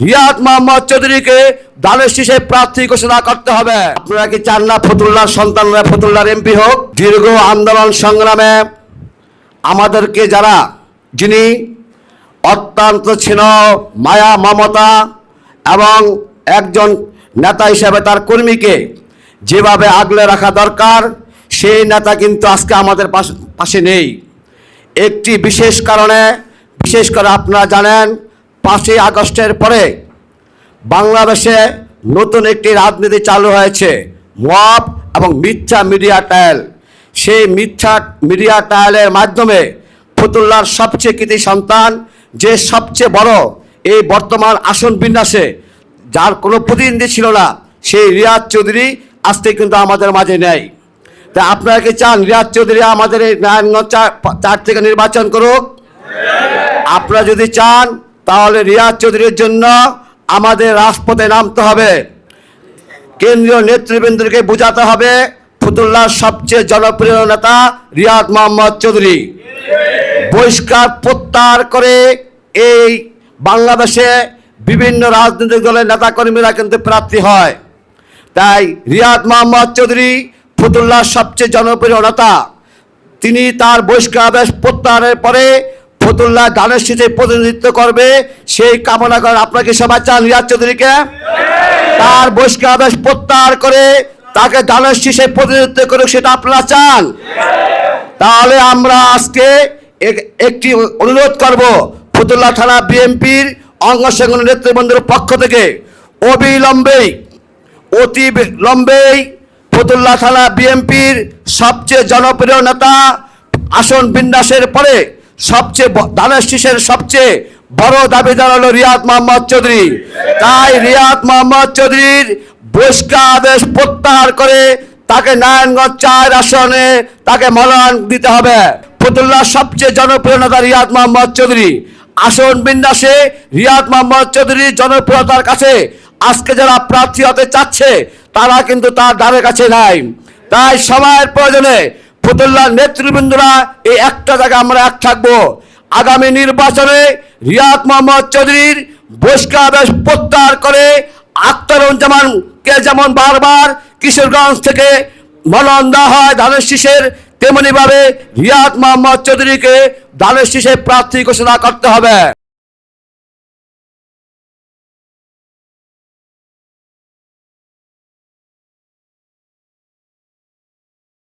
রিয়াদ মোহাম্মদ চৌধুরীকে দানের শীষে প্রার্থী ঘোষণা করতে হবে। আপনারা কি চান না ফতুল্লার সন্তানরা ফতুল্লার এমপি হোক? দীর্ঘ আন্দোলন সংগ্রামে আমাদেরকে যারা যিনি অত্যন্ত ছিল মায়া মমতা এবং একজন নেতা হিসেবে তার কর্মীকে যেভাবে আগলে রাখা দরকার সেই নেতা কিন্তু আজকে আমাদের পাশ- পাশে নেই। একটি বিশেষ কারণে বিশেষ করে আপনারা জানেন পাঁচই আগস্টের পরে বাংলাদেশে নতুন একটি রাজনীতি চালু হয়েছে মব এবং মিথ্যা মিডিয়া ট্রায়াল। সেই মিথ্যা মিডিয়া ট্রায়ালের মাধ্যমে ফতুল্লার সবচেয়ে কৃতি সন্তান, যে সবচেয়ে বড় এই বর্তমান আসন বিন্যাসে, যার কোনো প্রতিনিধি ছিল না, সেই রিয়াজ চৌধুরী আজকে কিন্তু আমাদের মাঝে নেই। তা আপনারা কি চান রিয়াজ চৌধুরী আমাদের এই নারায়ণগঞ্জ চার থেকে নির্বাচন করুক? আপনারা যদি চান তাহলে রিয়াজ চৌধুরীর জন্য আমাদের রাজপথে নামতে হবে। কেন্দ্রীয় নেতৃবৃন্দকে বোঝাতে হবে ফতুল্লার সবচেয়ে জনপ্রিয় নেতা রিয়াদ মোহাম্মদ চৌধুরী। বহিষ্কার প্রত্যাহার করে এই বাংলাদেশে বিভিন্ন রাজনৈতিক দলের নেতাকর্মীরা কিন্তু প্রার্থী হয়। তাই রিয়াদ মোহাম্মদ চৌধুরী ফতুল্লার সবচেয়ে জনপ্রিয় নেতা। তিনি তার বহিষ্কার প্রত্যাহারের পরে ফতুল্লাহ ধানের শীতে প্রতিনিধিত্ব করবে। সেই কামনা করেন আপনাকে সবাই চান রিয়াজ চৌধুরীকে তার বহিষ্কার প্রত্যাহার করে তাকে ধানের শীষে প্রতিনিধিত্ব করুক, সেটা আপনারা চান। তাহলে আমরা আজকে এক- একটি অনুরোধ করব ফতুল্লাহ থানা বিএনপির অঙ্গ সংগঠন নেতৃবৃন্দের পক্ষ থেকে। অবিলম্বেই অতি লম্বেই ফতুল্লাহ থানা বিএনপির সবচেয়ে জনপ্রিয় নেতা আসন বিন্যাসের পরে সবচেয়ে ধানের শীষের সবচেয়ে বড় দাবিদার হলো রিয়াদ মোহাম্মদ চৌধুরী। তাই রিয়াদ মোহাম্মদ চৌধুরীর বহিষ্কার আদেশ প্রত্যাহার করে তাকে নারায়ণগঞ্জ চার আসনে তাকে মনোনয়ন দিতে হবে। ফতুল্লাহ সবচেয়ে জনপ্রিয় নেতা রিয়াদ মোহাম্মদ চৌধুরী। আসন বিন্যাসে রিয়াদ মোহাম্মদ চৌধুরীর জনপ্রিয়তার কাছে আজকে যারা প্রার্থী হতে চাচ্ছে, তারা কিন্তু তার দ্বারের কাছে নাই। তাই সময়ের প্রয়োজনে ফতুল্লার নেতৃবৃন্দরা, এই একটা জায়গায় আমরা এক থাকব। আগামী নির্বাচনে রিয়াদ মোহাম্মদ চৌধুরীর বহিষ্কার প্রত্যাহার করে আখতারুজ্জামানকে যেমন বারবার কিশোরগঞ্জ থেকে মনোনয়ন দেওয়া হয় ধানের শীষের, তেমনিভাবে রিয়াদ মোহাম্মদ চৌধুরীকে ধানের শীষে প্রার্থী ঘোষণা করতে হবে।